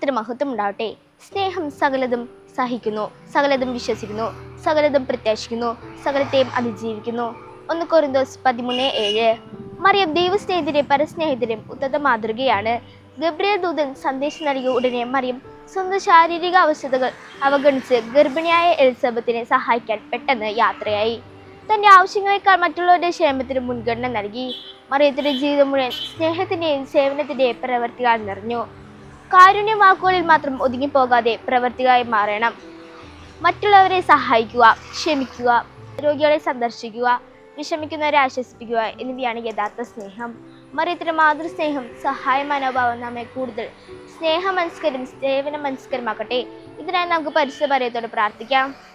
നാമത്തിന് മഹത്വം ഉണ്ടാവട്ടെ. സ്നേഹം സകലതും സഹിക്കുന്നു. സകലതും വിശ്വസിക്കുന്നു. സകലതും പ്രത്യാശിക്കുന്നു. സകലത്തെയും അതിജീവിക്കുന്നു. ഒന്ന് കൊറിന്തോസ് പതിമൂന്ന് ഏഴ്. മറിയം ദൈവസ്നേഹിതരെ പരസ്നേഹിതരും ഉത്തത മാതൃകയാണ്. ഗബ്രിയ ദൂതൻ സന്ദേശം നൽകിയ ഉടനെ മറിയം സ്വന്തം ശാരീരിക അവസ്ഥകൾ അവഗണിച്ച് ഗർഭിണിയായ എലിസബത്തിനെ സഹായിക്കാൻ പെട്ടെന്ന് യാത്രയായി. തന്റെ ആവശ്യങ്ങളെക്കാൾ മറ്റുള്ളവരുടെ ക്ഷേമത്തിന് മുൻഗണന നൽകി. മറിയത്തിന്റെ ജീവിതം മുഴുവൻ സ്നേഹത്തിന്റെയും സേവനത്തിന്റെയും പ്രവർത്തികൾ നിറഞ്ഞു. കാരുണ്യ വാക്കുകളിൽ മാത്രം ഒതുങ്ങിപ്പോകാതെ പ്രവർത്തികളായി മാറണം. മറ്റുള്ളവരെ സഹായിക്കുക ക്ഷമിക്കുക രോഗികളെ സന്ദർശിക്കുക വിഷമിക്കുന്നവരെ ആശ്വസിപ്പിക്കുക എന്നിവയാണ് യഥാർത്ഥ സ്നേഹം. മറിയത്തിന്റെ മാതൃസ്നേഹം സഹായ മനോഭാവം നമ്മെ കൂടുതൽ സ്നേഹമനസ്കരും സേവന മനസ്കരമാക്കട്ടെ ഇതിനായി നമുക്ക് പരിശുദ്ധ മറിയത്തോട് പ്രാർത്ഥിക്കാം.